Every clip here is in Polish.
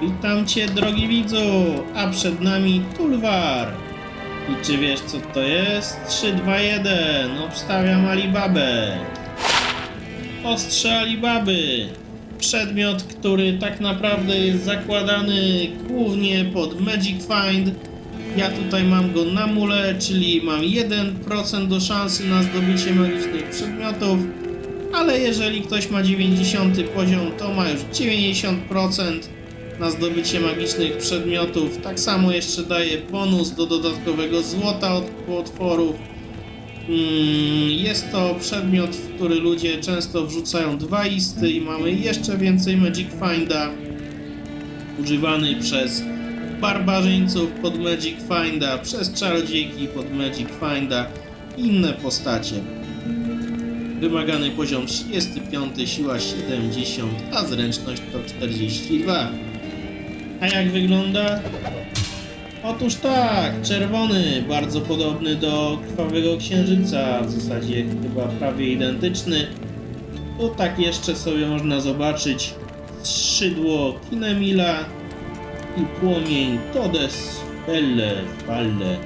Witam cię, drogi widzu, a przed nami Tulwar. I czy wiesz, co to jest? 3, 2, 1. Obstawiam Alibabę. Ostrze Alibaby. Przedmiot, który tak naprawdę jest zakładany głównie pod Magic Find. Ja tutaj mam go na mule, czyli mam 1% do szansy na zdobycie magicznych przedmiotów. Ale jeżeli ktoś ma 90 poziom, to ma już 90% na zdobycie magicznych przedmiotów. Tak samo jeszcze daje bonus do dodatkowego złota od potworów. Mm, Jest to przedmiot, w który ludzie często wrzucają dwa isty i mamy jeszcze więcej Magic Finda używany przez barbarzyńców pod Magic Finda, przez czarodziejki pod Magic Finda i inne postacie. Wymagany poziom 35, siła 70, a zręczność to 42. A jak wygląda? Otóż tak, czerwony, bardzo podobny do krwawego księżyca, w zasadzie chyba prawie identyczny. Tu tak jeszcze sobie można zobaczyć skrzydło Kinemila i płomień Todes Felle Falle.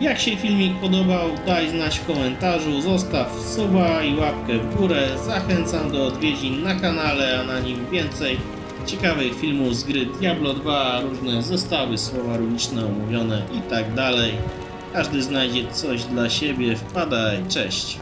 Jak się filmik podobał, daj znać w komentarzu, zostaw suba i łapkę w górę. Zachęcam do odwiedzin na kanale, a na nim więcej ciekawych filmów z gry Diablo 2, różne zestawy, słowa runiczne omówione i tak dalej. Każdy znajdzie coś dla siebie. Wpadaj, cześć!